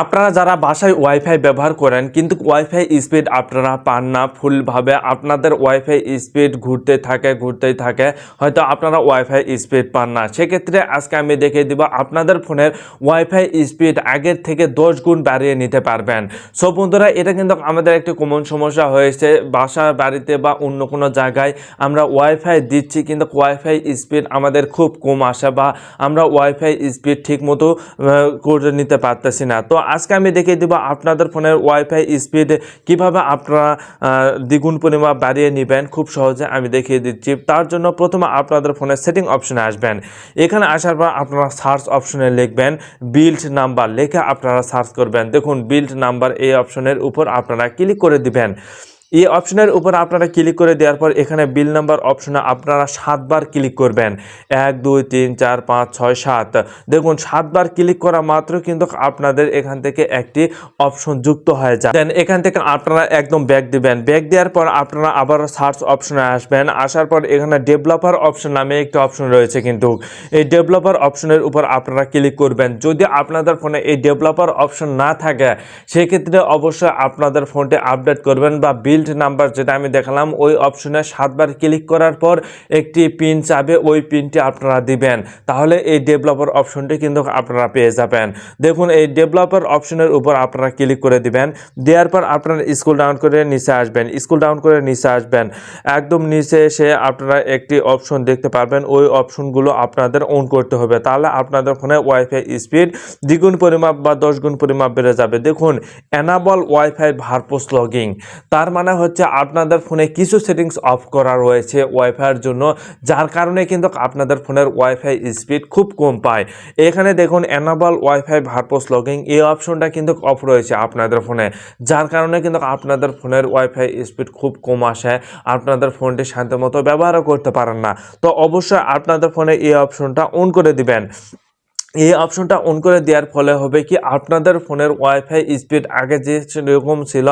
আপনারা যারা বাসায় ওয়াইফাই ব্যবহার করেন, কিন্তু ওয়াইফাই স্পিড আপনারা পান না, ফুলভাবে আপনাদের ওয়াইফাই স্পিড ঘুরতে থাকে, ঘুরতেই থাকে, হয়তো আপনারা ওয়াইফাই স্পিড পান না। সেক্ষেত্রে আজকে আমি দেখিয়ে দিব আপনাদের ফোনের ওয়াইফাই স্পিড আগের থেকে দশ গুণ বাড়িয়ে নিতে পারবেন। সো বন্ধুরা, এটা কিন্তু আমাদের একটি কমন সমস্যা হয়েছে। বাসা, বাড়িতে বা অন্য কোনো জায়গায় আমরা ওয়াইফাই দিচ্ছি, কিন্তু ওয়াইফাই স্পিড আমাদের খুব কম আসে বা আমরা ওয়াইফাই স্পিড ঠিক মতো করে নিতে পারতেছি না। তো আজকে আমি দেখিয়ে দেবো আপনাদের ফোনের ওয়াইফাই স্পিড কীভাবে আপনারা দ্বিগুণ পরিমাপ বাড়িয়ে নেবেন। খুব সহজে আমি দেখিয়ে দিচ্ছি। তার জন্য প্রথমে আপনাদের ফোনের সেটিং অপশনে আসবেন। এখানে আসার পর আপনারা সার্চ অপশনে লিখবেন বিল্ড নাম্বার লেখে আপনারা সার্চ করবেন। দেখুন বিল্ড নাম্বার এই অপশনের উপর আপনারা ক্লিক করে দিবেন। এই অপশনের উপর আপনারা ক্লিক করে দেওয়ার পর এখানে বিল নাম্বার অপশনে আপনারা সাতবার ক্লিক করবেন। এক, দুই, তিন, চার, পাঁচ, ছয়, সাত। দেখুন, সাতবার ক্লিক করা মাত্র কিন্তু আপনাদের এখান থেকে একটি অপশন যুক্ত হয়ে যায়। দেন এখান থেকে আপনারা একদম ব্যাক দিবেন। ব্যাক দেওয়ার পর আপনারা আবার সার্চ অপশনে আসবেন। আসার পর এখানে ডেভেলপার অপশন নামে একটি অপশন রয়েছে কিন্তু। এই ডেভেলপার অপশনের উপর আপনারা ক্লিক করবেন। যদি আপনাদের ফোনে এই ডেভেলপার অপশন না থাকে, সেক্ষেত্রে অবশ্যই আপনাদের ফোনটি আপডেট করবেন বা বিল্ড নাম্বার যেটা আমি দেখালাম, ওই অপশনে সাতবার ক্লিক করার পর একটি পিন চাবে, ওই পিনটি আপনারা দিবেন। তাহলে এই ডেভেলপার অপশনটি কিন্তু আপনারা পেয়ে যাবেন। দেখুন, এই ডেভেলপার অপশনের উপর আপনারা ক্লিক করে দিবেন। দেওয়ার পর আপনারা স্কুল ডাউন করে নিচে আসবেন। স্কুল ডাউন করে নিচে আসবেন। একদম নিচে এসে আপনারা একটি অপশন দেখতে পারবেন। ওই অপশনগুলো আপনাদের অন করতে হবে। তাহলে আপনাদের ফোনে ওয়াইফাই স্পিড দ্বিগুণ পরিমাপ বা দশ গুণ পরিমাপ বেড়ে যাবে। দেখুন অ্যানাবল ওয়াইফাই ভারপোস লগিং তার মানে হচ্ছে আপনাদের ফোনে কিছু সেটিংস অফ করা রয়েছে ওয়াইফাইয়ের জন্য, যার কারণে কিন্তু আপনাদের ফোনের ওয়াইফাই স্পিড খুব কম পায়। এখানে দেখুন অ্যানাবল ওয়াইফাই ভারপোস লগিং এই অপশনটা কিন্তু অফ রয়েছে আপনাদের ফোনে, যার কারণে কিন্তু আপনাদের ফোনের ওয়াইফাই স্পিড খুব কম আসে, আপনাদের ফোনটি শান্তি মতো ব্যবহারও করতে পারেন না। তো অবশ্যই আপনাদের ফোনে এই অপশনটা অন করে দিবেন। এই অপশনটা অন করে দেওয়ার ফলে হবে কি আপনাদের ফোনের ওয়াইফাই স্পিড আগে যে সেরকম ছিল,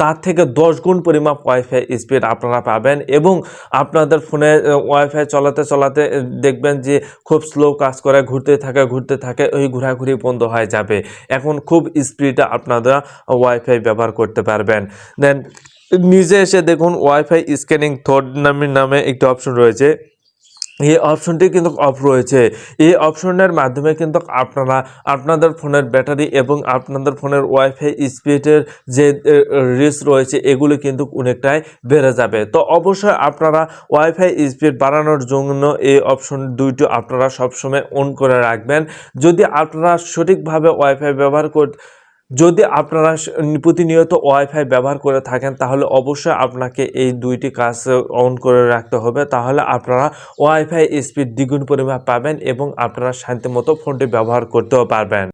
তার থেকে দশ গুণ পরিমাপ ওয়াইফাই স্পিড আপনারা পাবেন এবং আপনাদের ফোনে ওয়াইফাই চলাতে চলাতে দেখবেন যে খুব স্লো কাজ করে, ঘুরতে থাকে ঘুরতে থাকে, ওই ঘোরাঘুরি বন্ধ হয়ে যাবে। এখন খুব স্পিডে আপনারা ওয়াইফাই ব্যবহার করতে পারবেন। দেন নিজে এসে দেখুন ওয়াইফাই স্ক্যানিং থর্ড নামের নামে একটি অপশন রয়েছে। এই অপশনটি কিন্তু অফ রয়েছে। এই অপশনের মাধ্যমে কিন্তু আপনারা আপনাদের ফোনের ব্যাটারি এবং আপনাদের ফোনের ওয়াইফাই স্পিডের যে রিস্ক রয়েছে, এগুলো কিন্তু অনেকটাই বেড়ে যাবে। তো অবশ্যই আপনারা ওয়াইফাই স্পিড বাড়ানোর জন্য এই অপশন দুইটি আপনারা সবসময় অন করে রাখবেন। যদি আপনারা সঠিকভাবে ওয়াইফাই ব্যবহার কর যদি আপনারা প্রতিনিয়ত ওয়াইফাই ব্যবহার করে থাকেন, তাহলে অবশ্যই আপনাকে এই দুইটি কাজ অন করে রাখতে হবে। তাহলে আপনারা ওয়াইফাই স্পিড দ্বিগুণ পরিমাণ পাবেন এবং আপনারা শান্তিমতো ফোনটি ব্যবহার করতেও পারবেন।